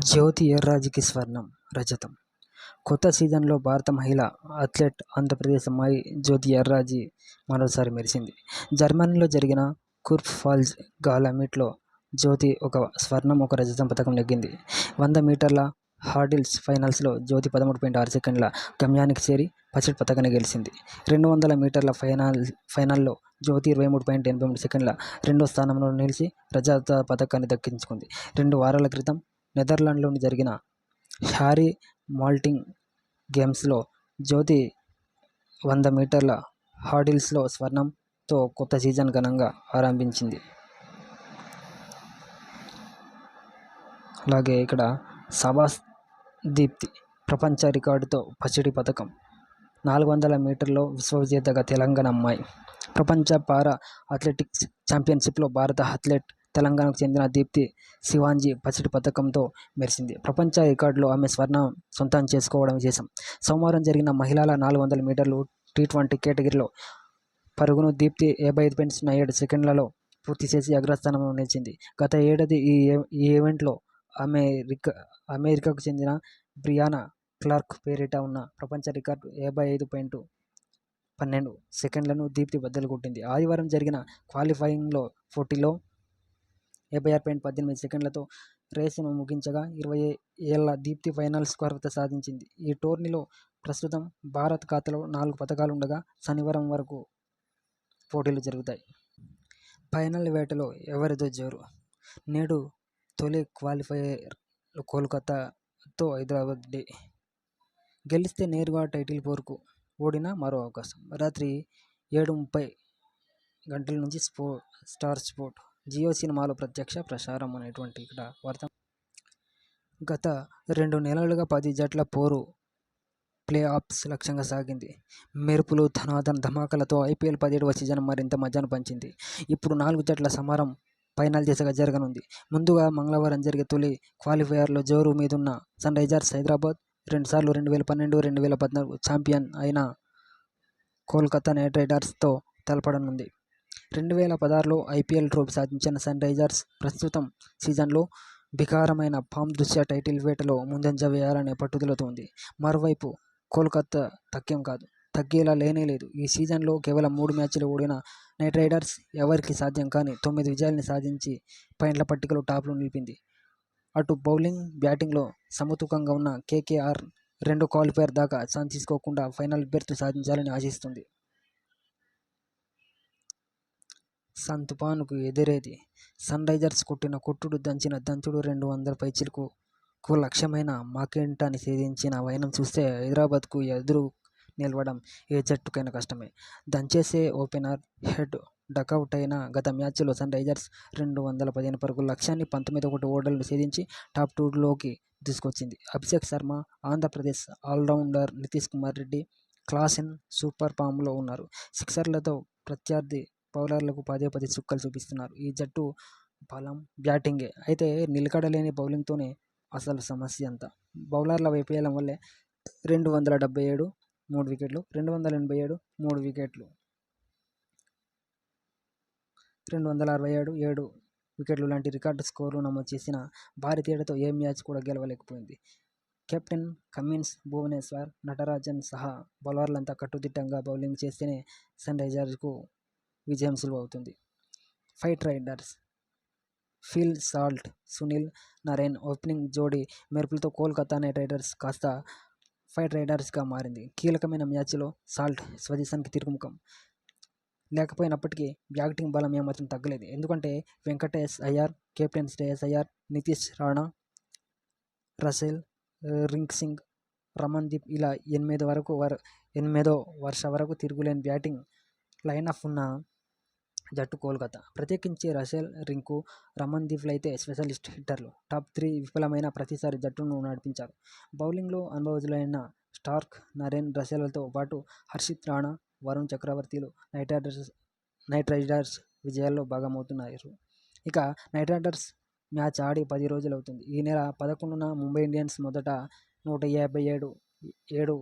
జ్యోతి ఎర్రాజుకి స్వర్ణం, రజతం కొత్త సీజన్లో భారత మహిళ అథ్లెట్ ఆంధ్రప్రదేశ్ అమ్మాయి జ్యోతి ఎర్రాజీ మరోసారి మెరిసింది. జర్మనీలో జరిగిన కుర్ఫ్ ఫాల్స్ గాలా మీట్లో జ్యోతి ఒక స్వర్ణం, ఒక రజతం పథకం నెగ్గింది. వంద మీటర్ల హార్డిల్స్ ఫైనల్స్లో జ్యోతి పదమూడు పాయింట్ ఆరు సెకండ్ల గమ్యానికి చేరి పసిడి పతకాన్ని గెలిచింది. రెండు వందల మీటర్ల ఫైనల్ ఫైనల్లో జ్యోతి ఇరవై మూడు పాయింట్ ఎనభై మూడు సెకండ్ల రెండో స్థానంలో నిలిచి రజత పథకాన్ని దక్కించుకుంది. రెండు వారాల క్రితం నెదర్లాండ్స్లో జరిగిన హ్యారీ మాల్టింగ్ గేమ్స్లో జ్యోతి వంద మీటర్ల హర్డిల్స్లో స్వర్ణంతో కొత్త సీజన్ ఘనంగా ఆరంభించింది. అలాగే ఇక్కడ సభాస్ దీప్తి ప్రపంచ రికార్డుతో పసిడి పథకం నాలుగు వందల మీటర్లో విశ్వ విజేతగా తెలంగాణ అమ్మాయి ప్రపంచ పారా అథ్లెటిక్స్ చాంపియన్షిప్లో భారత అథ్లెట్ తెలంగాణకు చెందిన దీప్తి శివాంజీ పసిడి పథకంతో మెరిసింది. ప్రపంచ రికార్డులో ఆమె స్వర్ణం సొంతం చేసుకోవడం విశేషం. సోమవారం జరిగిన మహిళల నాలుగు వందల మీటర్లు టీ-ట్వంటీ కేటగిరీలో పరుగును దీప్తి యాభై ఐదు పాయింట్ సున్నా ఏడు సెకండ్లలో పూర్తి చేసి అగ్రస్థానంలో నిలిచింది. గత ఏడాది ఈ ఈవెంట్లో అమెరికాకు చెందిన బ్రియానా క్లార్క్ పేరిట ఉన్న ప్రపంచ రికార్డు యాభై ఐదు పాయింట్ పన్నెండు సెకండ్లను దీప్తి బద్దలు కొట్టింది. ఆదివారం జరిగిన క్వాలిఫైయింగ్లో పోటీలో యాభై ఆరు పాయింట్ పద్దెనిమిది సెకండ్లతో రేసును ముగించగా ఇరవై ఏళ్ళ దీప్తి ఫైనల్స్ అర్హత సాధించింది. ఈ టోర్నీలో ప్రస్తుతం భారత్ ఖాతాలో నాలుగు పథకాలు ఉండగా శనివారం వరకు పోటీలు జరుగుతాయి. ఫైనల్ వేటలో ఎవరిదో జోరు నేడు తొలి క్వాలిఫైయర్ కోల్కతాతో హైదరాబాద్ డే గెలిస్తే నేరుగా టైటిల్ పోరుకు ఓడినా మరో అవకాశం రాత్రి ఏడు ముప్పై గంటల నుంచి స్పో స్టార్ స్పోర్ట్ జియో సినిమాలో ప్రత్యక్ష ప్రసారం అనేటువంటి ఇక్కడ వార్త గత రెండు నెలలుగా పది జట్ల పోరు ప్లే ఆఫ్స్ లక్ష్యంగా సాగింది. మెరుపులు, ధమాకాలతో ఐపీఎల్ పదిహేడవ సీజన్ మరింత మజాను పంచింది. ఇప్పుడు నాలుగు జట్ల సమరం ఫైనల్ దిశగా జరగనుంది. ముందుగా మంగళవారం జరిగే తొలి క్వాలిఫైయర్లో జోరు మీదున్న సన్ రైజర్స్ హైదరాబాద్ రెండుసార్లు రెండు వేల పన్నెండు, రెండు వేల పద్నాలుగు చాంపియన్ అయిన కోల్కతా నైట్ రైడర్స్తో తలపడనుంది. రెండు వేల పదహారులో ఐపీఎల్ ట్రోఫీ సాధించిన సన్ రైజర్స్ ప్రస్తుతం సీజన్లో భీకరమైన ఫామ్ దృష్ట్యా టైటిల్ వేటలో ముందంజ వేయాలనే పట్టుదలతో ఉంది. మరోవైపు కోల్కతా తగ్గేం కాదు, తగ్గేలా లేనే లేదు ఈ సీజన్లో కేవలం మూడు మ్యాచ్లు ఓడిన నైట్ రైడర్స్ ఎవరికి సాధ్యం కాని తొమ్మిది విజయాల్ని సాధించి పాయింట్ల పట్టికలో టాప్లో నిలిపింది. అటు బౌలింగ్, బ్యాటింగ్లో సమతూకంగా ఉన్న కేకేఆర్ రెండు క్వాలిఫైయర్ దాకా ఛాన్స్ తీసుకోకుండా ఫైనల్ బెర్త్ సాధించాలని ఆశిస్తుంది సన్ తుపానుకు ఎదురేది సన్రైజర్స్ కొట్టిన కొట్టుడు, దంచిన దంచుడు రెండు వందల పైచిలుకు లక్ష్యమైన మాకెంటాని ఛేదించిన వైనం చూస్తే హైదరాబాద్కు ఎదురు నిలవడం ఏ జట్టుకైనా కష్టమే. దంచేసే ఓపెనర్ హెడ్ డకౌటైన గత మ్యాచ్లో సన్ రైజర్స్ రెండు వందల పదిహేను పరుగు లక్ష్యాన్ని పంతొమ్మిది ఒకటి ఓడలను ఛేదించి టాప్ టూలోకి తీసుకొచ్చింది Abhishek Sharma, Andhra Pradesh allrounder Nitish Kumar Reddy class in super ఫామ్లో ఉన్నారు. సిక్సర్లతో ప్రత్యర్థి బౌలర్లకు పదే పదే చుక్కలు చూపిస్తున్నారు. ఈ జట్టు బలం బ్యాటింగే అయితే నిలకడలేని బౌలింగ్తోనే అసలు సమస్య అంతా బౌలర్ల వైఫల్యం వల్లే రెండు వందల డెబ్బై ఏడు మూడు వికెట్లు, రెండు వందల ఎనభై ఏడు మూడు వికెట్లు, రెండు వందల అరవై ఏడు ఏడు వికెట్లు లాంటి రికార్డు స్కోర్లు నమోదు చేసిన భారీ ఏ మ్యాచ్ కూడా గెలవలేకపోయింది. కెప్టెన్ కమిన్స్, భువనేశ్వర్, నటరాజన్ సహా బౌలర్లంతా కట్టుదిట్టంగా బౌలింగ్ చేస్తేనే సన్ రైజర్స్కు విజయం సులువవుతుంది. Fight riders Phil Salt, Sunil Narine opening జోడీ మెరుపులతో కోల్కతా నైట్రైడర్స్ కాస్త ఫైట్ రైడర్స్గా మారింది. కీలకమైన మ్యాచ్లో సాల్ట్ స్వదేశానికి తిరుగుముఖం లేకపోయినప్పటికీ బ్యాటింగ్ బలం ఏమాత్రం తగ్గలేదు. ఎందుకంటే వెంకటేష్ అయ్యార్ కెప్టెన్ శ్రేయస్ అయ్యార్ నితీష్ రాణా, రసెల్, రింక్సింగ్, రమణ్దీప్ ఇలా ఎనిమిది వరకు వర్ ఎనిమిదో వర్ష వరకు తిరుగులేని బ్యాటింగ్ లైనప్ ఉన్న జట్టు కోల్కతా. ప్రత్యేకించి రషెల్ రింకు, రమణ్దీప్లైతే స్పెషలిస్ట్ హిట్టర్లు. టాప్ త్రీ విఫలమైన ప్రతిసారి జట్టును నడిపించారు. బౌలింగ్లో అనుభవజులైన స్టార్క్, నరేన్ రషెల్తో పాటు హర్షిత్ రాణా, వరుణ్ చక్రవర్తిలు నైట్రైడర్స్ విజయాల్లో భాగమవుతున్నారు. ఇక నైట్ రైడర్స్ మ్యాచ్ ఆడి పది రోజులు అవుతుంది ఈ నెల పదకొండున ముంబై ఇండియన్స్ మొదట నూట యాభై ఏడు ఏడు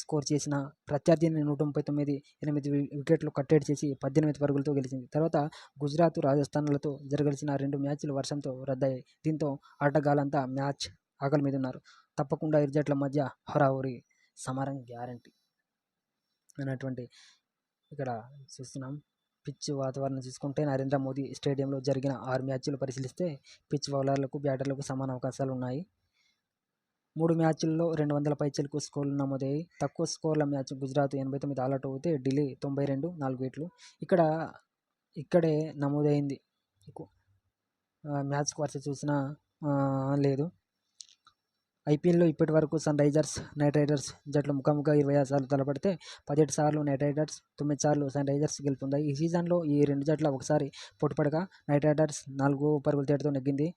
స్కోర్ చేసిన ప్రత్యర్థిని నూట ముప్పై తొమ్మిది ఎనిమిది వికెట్లు కట్టడి చేసి పద్దెనిమిది పరుగులతో గెలిచింది. తర్వాత గుజరాత్ రాజస్థాన్లతో జరగాల్సిన రెండు మ్యాచ్లు వర్షంతో రద్దయ్యాయి. దీంతో ఆటగాళ్ళంతా మ్యాచ్ ఆకలి మీద ఉన్నారు తప్పకుండా ఇరు జట్ల మధ్య హోరాహోరీ సమరం గ్యారంటీ అనేటువంటి ఇక్కడ చూస్తున్నాం. పిచ్ వాతావరణం చూసుకుంటే నరేంద్ర మోదీ స్టేడియంలో జరిగిన ఆరు మ్యాచ్లు పరిశీలిస్తే పిచ్ బౌలర్లకు బ్యాటర్లకు సమాన అవకాశాలు ఉన్నాయి. మూడు మ్యాచ్ల్లో రెండు వందల పైచలకు స్కోర్లు నమోదయ్యాయి. తక్కువ స్కోర్ల మ్యాచ్ గుజరాత్ ఎనభై తొమ్మిది ఆల్అౌట్ అవుతే ఢిల్లీ తొంభై రెండు నాలుగు వికెట్లు. ఇక్కడ ఇక్కడే నమోదైంది. మ్యాచ్ వరుస చూసినా లేదు. ఐపీఎల్లో ఇప్పటి వరకు సన్ రైజర్స్ నైట్ రైడర్స్ జట్లు ముఖాముఖిగా ఇరవై ఆరు సార్లు తలపడితే పదిహేడు సార్లు నైట్ రైడర్స్ తొమ్మిది సార్లు సన్ రైజర్స్ గెలుపొందాయి. ఈ సీజన్లో ఈ రెండు జట్ల ఒకసారి పొట్టుపడగా నైట్ రైడర్స్ నాలుగు పరుగుల తేడాతో నెగ్గింది.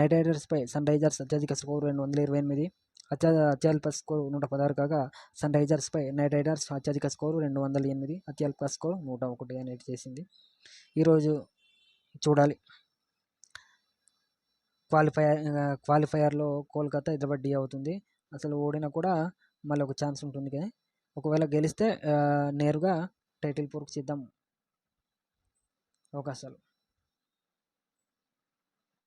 నైట్ రైడర్స్పై సన్ రైజర్స్ అత్యధిక స్కోర్ రెండు వందల ఇరవై ఎనిమిది. అత్య అత్యల్ప స్కోర్ నూట పదహారు కాగా సన్ రైజర్స్పై నైట్ రైడర్స్ అత్యధిక స్కోరు రెండు వందల ఎనిమిది. అత్యల్ప స్కోర్ నూట ఒకటి అనేది చేసింది. ఈరోజు చూడాలి. క్వాలిఫైయర్ క్వాలిఫైయర్లో కోల్కతా హైదరాబాద్ డి అవుతుంది. అసలు ఓడినా కూడా మళ్ళీ ఒక ఛాన్స్ ఉంటుంది కానీ ఒకవేళ గెలిస్తే నేరుగా టైటిల్ పూర్తి చేద్దాం అవకాశాలు